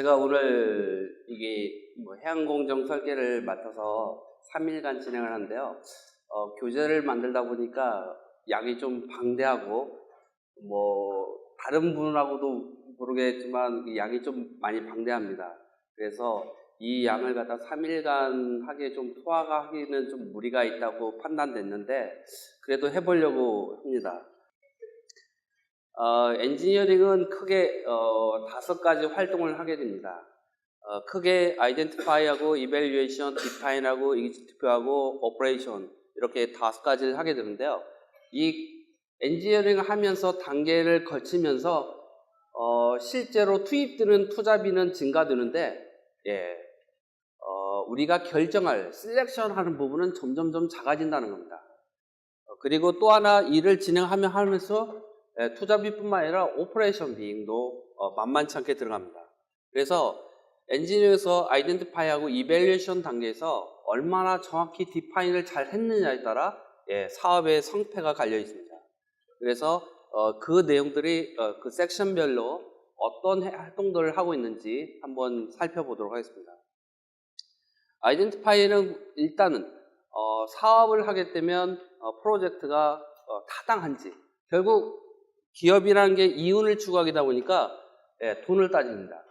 제가 오늘 이게 뭐 해양공정 설계를 맡아서 3일간 진행을 하는데요. 어, 교재를 만들다 보니까 양이 좀 방대하고 뭐 다른 분하고도 모르겠지만 이 양이 좀 많이 방대합니다. 그래서 이 양을 갖다 3일간 하기에 좀 소화가 하기는 좀 무리가 있다고 판단됐는데 그래도 해보려고 합니다. 어, 엔지니어링은 크게 어, 다섯 가지 활동을 하게 됩니다. 어, 크게 아이덴티파이하고 이벨리에이션, 디파인하고 익스티프하고 오퍼레이션 이렇게 다섯 가지를 하게 되는데요. 이 엔지니어링을 하면서 단계를 거치면서 어, 실제로 투입되는 투자비는 증가되는데 예, 어, 우리가 결정할 셀렉션 하는 부분은 점점점 작아진다는 겁니다. 어, 그리고 또 하나 일을 진행하며 하면서 예, 투자비뿐만 아니라 오퍼레이션 비용도 어, 만만치 않게 들어갑니다. 그래서 엔지니어에서 아이덴티파이하고 이벨리에이션 단계에서 얼마나 정확히 디파인을 잘 했느냐에 따라 예, 사업의 성패가 갈려 있습니다. 그래서 어, 그 내용들이 어, 그 섹션별로 어떤 해- 활동들을 하고 있는지 한번 살펴보도록 하겠습니다. 아이덴티파이는 일단은 어, 사업을 하게 되면 어, 프로젝트가 어, 타당한지 결국 기업이라는 게 이윤을 추구하다 보니까 예, 돈을 따집니다.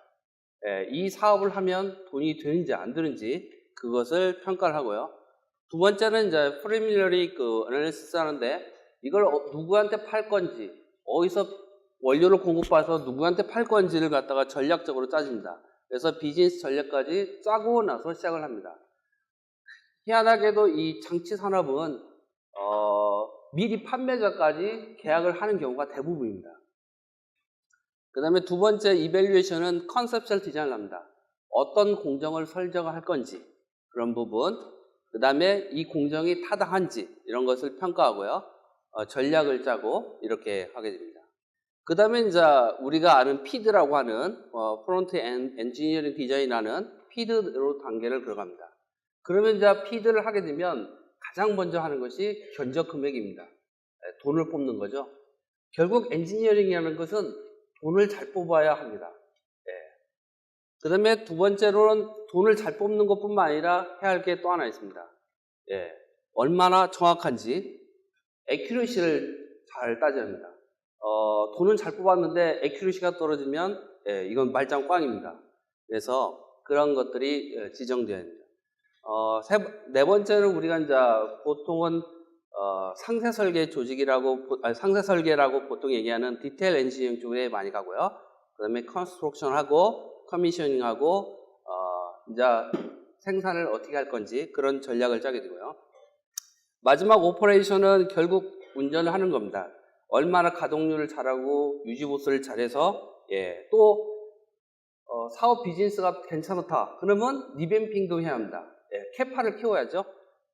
예, 이 사업을 하면 돈이 되는지 안 되는지 그것을 평가를 하고요. 두 번째는 이제 프리미러리 그 어널리시스 하는데 이걸 어- 누구한테 팔 건지 어디서 원료를 공급받아서 누구한테 팔 건지를 갖다가 전략적으로 따집니다. 그래서 비즈니스 전략까지 짜고 나서 시작을 합니다. 희한하게도 이 장치 산업은 어, 미리 판매자까지 계약을 하는 경우가 대부분입니다. 그 다음에 두 번째 이벨리에이션은 컨셉셜 디자인을 합니다. 어떤 공정을 설정할 건지 그런 부분 그 다음에 이 공정이 타당한지 이런 것을 평가하고요. 어, 전략을 짜고 이렇게 하게 됩니다. 그 다음에 이제 우리가 아는 피드라고 하는 어, 프론트 엔 엔지니어링 디자인하는 피드로 단계를 들어갑니다. 그러면 이제 피드를 하게 되면 가장 먼저 하는 것이 견적 금액입니다. 에, 돈을 뽑는 거죠. 결국 엔지니어링이라는 것은 돈을 잘 뽑아야 합니다. 그 다음에 두 번째로는 돈을 잘 뽑는 것 뿐만 아니라 해야 할 게 또 하나 있습니다. 예, 얼마나 정확한지 에큐러시를 잘 따져야 합니다. 어, 돈은 잘 뽑았는데 에큐러시가 떨어지면 예, 이건 말짱 꽝입니다. 그래서 그런 것들이 예, 지정되 어, 세, 네 번째는 우리가 이제 보통은 어, 상세 설계 조직이라고 보- 아니, 상세 설계라고 보통 얘기하는 디테일 엔지니어링 쪽에 많이 가고요. 그다음에 컨스트럭션하고 커미셔닝하고 어, 이제 생산을 어떻게 할 건지 그런 전략을 짜게 되고요. 마지막 오퍼레이션은 결국 운전을 하는 겁니다. 얼마나 가동률을 잘하고 유지 보수를 잘해서 예, 또 어, 사업 비즈니스가 괜찮다. 그러면 리뱀핑도 해야 합니다. 예, 캐파를 키워야죠.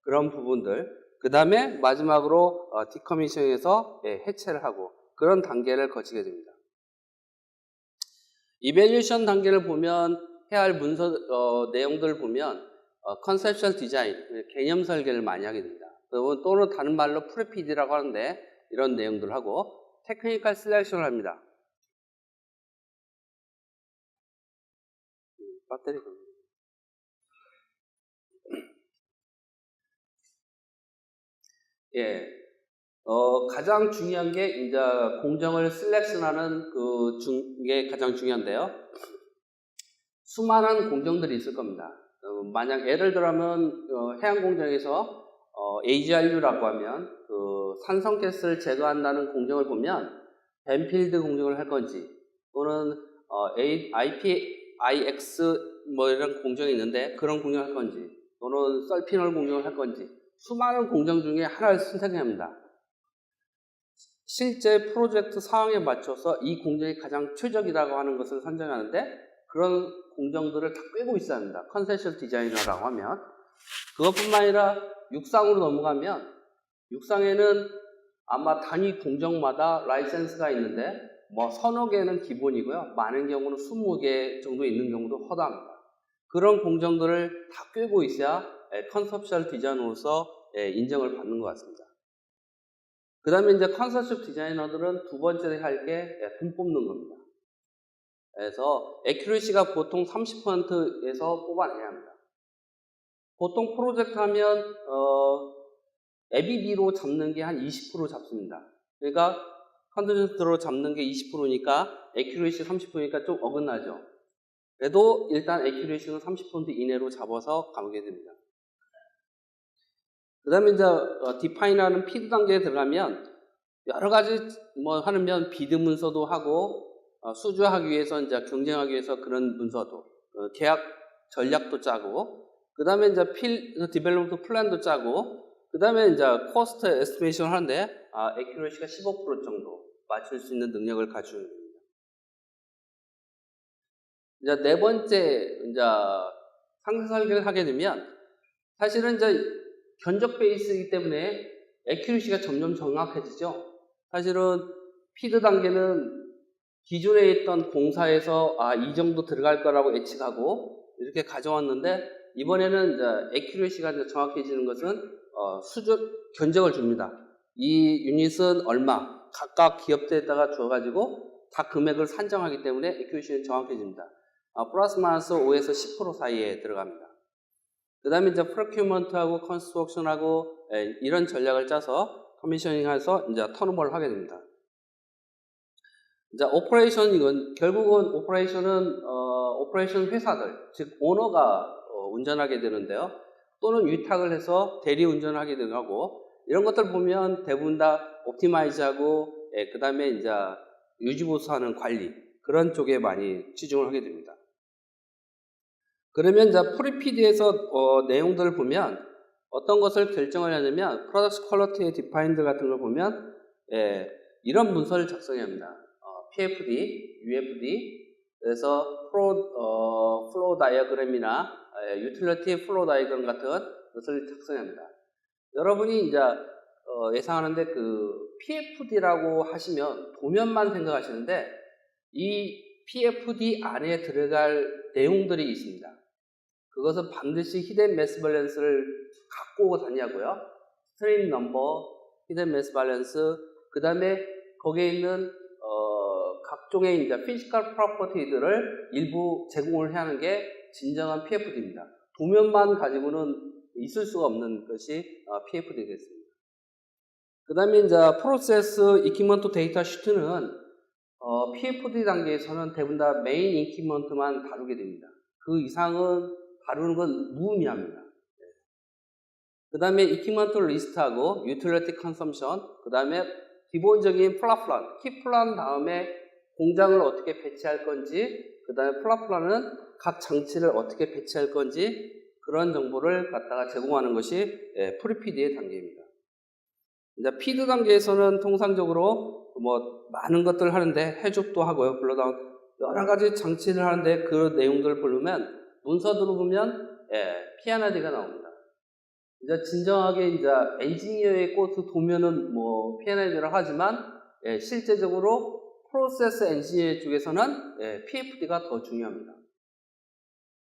그런 부분들. 그 다음에 마지막으로 어, 디커미션에서 예, 해체를 하고 그런 단계를 거치게 됩니다. 이벨리션 단계를 보면 해야 할 문서 어, 내용들을 보면 컨셉션 디자인, 개념 설계를 많이 하게 됩니다. 또는 다른 말로 프레피드라고 하는데 이런 내용들을 하고 테크니컬 셀렉션을 합니다. 음, 배터리 좀. 예, 어, 가장 중요한 게 이제 공정을 셀렉션하는 그 중 게 가장 중요한데요. 수많은 공정들이 있을 겁니다. 어, 만약 예를 들면 어, 해양 공정에서 어, AGRU라고 하면 그 산성가스를 제거한다는 공정을 보면 벤필드 공정을 할 건지 또는 어, A, IPIX 뭐 이런 공정이 있는데 그런 공정을 할 건지 또는 썰피놀 공정을 할 건지 수많은 공정 중에 하나를 선택해야 합니다. 실제 프로젝트 상황에 맞춰서 이 공정이 가장 최적이라고 하는 것을 선정하는데 그런 공정들을 다 꿰고 있어야 합니다. 컨셉션 디자이너라고 하면 그것뿐만 아니라 육상으로 넘어가면 육상에는 아마 단위 공정마다 라이센스가 있는데 뭐 서너 개는 기본이고요. 많은 경우는 20개 정도 있는 경우도 허다합니다. 그런 공정들을 다 꿰고 있어야 컨셉션 디자이너로서 예, 인정을 받는 것 같습니다. 그 다음에 이제 컨셉션 디자이너들은 두 번째 할게 돈 뽑는 겁니다. 그래서 에큐레시가 보통 30%에서 뽑아내야 합니다. 보통 프로젝트 하면 어, ABB로 잡는 게 한 20% 잡습니다. 그러니까 컨디션으로 잡는 게 20%니까 에큐레시 30%니까 좀 어긋나죠. 그래도 일단 에큐레시는 30% 이내로 잡아서 가게 됩니다. 그 다음에 이제 어, 디파인하는 피드 단계에 들어가면 여러 가지 뭐 하면 비드 문서도 하고 어, 수주하기 위해서 이제 경쟁하기 위해서 그런 문서도 어, 계약 전략도 짜고 그 다음에 이제 필 디벨롭먼트 플랜도 짜고 그 다음에 이제 코스트 에스티메이션 하는데 아, 에큐레시가 15% 정도 맞출 수 있는 능력을 갖추는 겁니다. 이제 네 번째 이제 상세 설계를 하게 되면 사실은 이제 견적 베이스이기 때문에 에큐리시가 점점 정확해지죠. 사실은 피드 단계는 기존에 있던 공사에서 아, 이 정도 들어갈 거라고 예측하고 이렇게 가져왔는데 이번에는 이제 에큐리시가 이제 정확해지는 것은 어, 수준 견적을 줍니다. 이 유닛은 얼마 각각 기업대에다가 줘가지고 다 금액을 산정하기 때문에 에큐리시는 정확해집니다. 아, 플러스 마이너스 5에서 10% 사이에 들어갑니다. 그 다음에 이제 프로큐먼트하고 컨스트럭션하고 예, 이런 전략을 짜서 커미셔닝해서 이제 턴오버를 하게 됩니다. 이제 오퍼레이션 이건 결국은 오퍼레이션은 어, 오퍼레이션 회사들 즉 오너가 어, 운전하게 되는데요. 또는 위탁을 해서 대리 운전을 하게 되고 이런 것들 보면 대부분 다 옵티마이즈하고 예, 그 다음에 이제 유지보수하는 관리 그런 쪽에 많이 치중을 하게 됩니다. 그러면 이제 프리피드에서 어, 내용들을 보면 어떤 것을 결정을 하냐면 프로덕트 퀄리티의 디파인드 같은 걸 보면 예, 이런 문서를 작성해야 합니다. 어, PFD, UFD 그래서 프로 어, 플로우 다이어그램이나 예, 유틸리티 플로우 다이어그램 같은 것을 작성해야 합니다. 여러분이 이제 어, 예상하는데 그 PFD라고 하시면 도면만 생각하시는데 이 PFD 안에 들어갈 내용들이 있습니다. 그것은 반드시 히든 매스 밸런스를 갖고 다니고요. 스트림 넘버, 히든 매스 밸런스, 그 다음에 거기에 있는 어, 각종의 이제 피지컬 프로퍼티들을 일부 제공을 해야 하는 게 진정한 PFD입니다. 도면만 가지고는 있을 수가 없는 것이 어, PFD겠습니다. 그 다음에 이제 프로세스 이퀴먼트 데이터 시트는 어, PFD 단계에서는 대부분 다 메인 이퀴먼트만 다루게 됩니다. 그 이상은 다루는 건 무의미합니다. 그 다음에 이퀴먼트 리스트하고 유틸리티 컨섬션, 그 다음에 기본적인 플라플란, 키플란 다음에 공장을 어떻게 배치할 건지, 그 다음에 플라플란은 각 장치를 어떻게 배치할 건지 그런 정보를 갖다가 제공하는 것이 예, 프리피드의 단계입니다. 이제 피드 단계에서는 통상적으로 뭐 많은 것들을 하는데 해줍도 하고요, 블러다운 여러 가지 장치를 하는데 그 내용들을 부르면 문서들을 보면 예, 피아나디가 나옵니다. 이제 진정하게 이제 엔지니어의 꽃을 도면은 뭐 피아나디라고 하지만 예, 실제적으로 프로세스 엔지니어 쪽에서는 예, PFD가 더 중요합니다.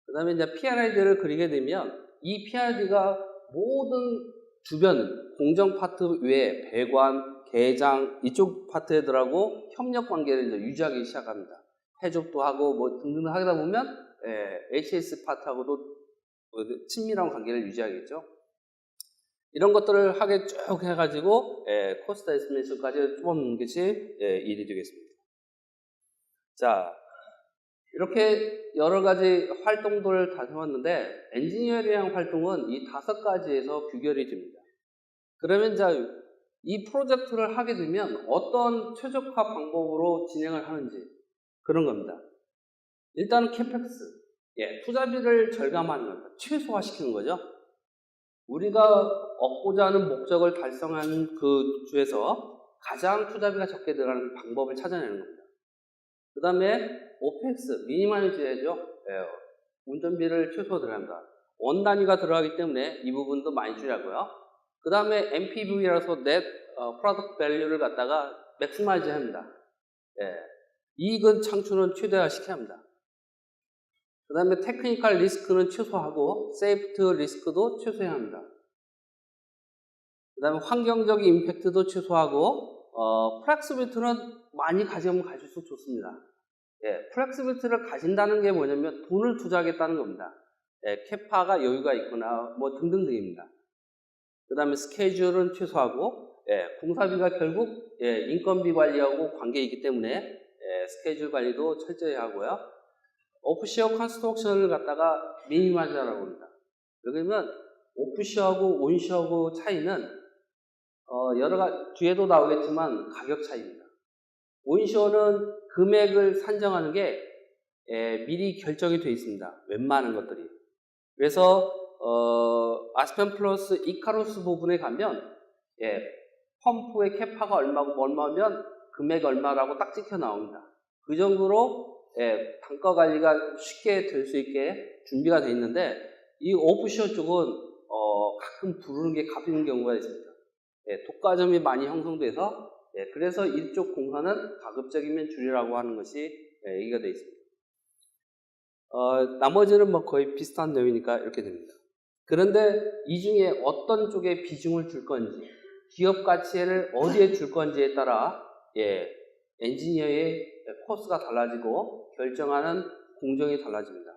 그 다음에 이제 PRID를 그리게 되면 이 PRID가 모든 주변 공정 파트 외에 배관, 개장 이쪽 파트들하고 협력 관계를 이제 유지하기 시작합니다. 해줍도 하고 뭐 등등 하다 보면 예, HS 파트하고도 뭐 친밀한 관계를 유지하겠죠. 이런 것들을 하게 쭉 해가지고 예, 코스트 에스티메이션까지 뽑는 것이 예, 일이 되겠습니다. 자, 이렇게 여러 가지 활동들을 다 해왔는데 엔지니어링 활동은 이 다섯 가지에서 규결이 됩니다. 그러면 이제 이 프로젝트를 하게 되면 어떤 최적화 방법으로 진행을 하는지 그런 겁니다. 일단은 캐펙스, 예, 투자비를 절감하는 겁니다. 최소화시키는 거죠. 우리가 얻고자 하는 목적을 달성하는 그 주에서 가장 투자비가 적게 들어가는 방법을 찾아내는 겁니다. 그 다음에 오펙스, 미니마이즈 해야죠. 예, 운전비를 최소 들어갑니다. 원 단위가 들어가기 때문에 이 부분도 많이 줄이고요. 그 다음에 MPV라서 넷 어, 프로덕트 밸류를 갖다가 맥시마이즈 합니다. 예, 이익은 창출은 최대화 시켜야 합니다. 그 다음에 테크니컬 리스크는 최소화하고 세이프트 리스크도 최소해야 합니다. 그 다음에 환경적인 임팩트도 최소화하고 어, 플렉스비트는 많이 가져오면 가질수록 좋습니다. 예, 플렉시빌리티를 가진다는 게 뭐냐면 돈을 투자하겠다는 겁니다. 예, 캐파가 여유가 있거나 뭐 등등등입니다. 그 다음에 스케줄은 최소화하고 예, 공사비가 결국 예, 인건비 관리하고 관계이기 때문에 예, 스케줄 관리도 철저히 하고요. 오프시어 컨스트럭션을 갖다가 미니마이즈하라고 합니다. 왜냐면 오프시어하고 온시어하고 차이는 어, 여러 가지 뒤에도 나오겠지만 가격 차이입니다. 온시어는 금액을 산정하는 게 예, 미리 결정이 되어 있습니다. 웬만한 것들이. 그래서 어, 아스펜 플러스 이카로스 부분에 가면 예, 펌프의 캐파가 얼마고 뭐 얼마면 금액 얼마라고 딱 찍혀 나옵니다. 그 정도로 예, 단가 관리가 쉽게 될 수 있게 준비가 되어 있는데 이 오프시어 쪽은 어, 가끔 부르는 게 값있는 경우가 있습니다. 예, 독과점이 많이 형성돼서 예, 그래서 이쪽 공사는 가급적이면 줄이라고 하는 것이 예, 얘기가 되어 있습니다. 어, 나머지는 뭐 거의 비슷한 내용이니까 이렇게 됩니다. 그런데 이 중에 어떤 쪽에 비중을 줄 건지, 기업 가치를 어디에 줄 건지에 따라 예, 엔지니어의 코스가 달라지고 결정하는 공정이 달라집니다.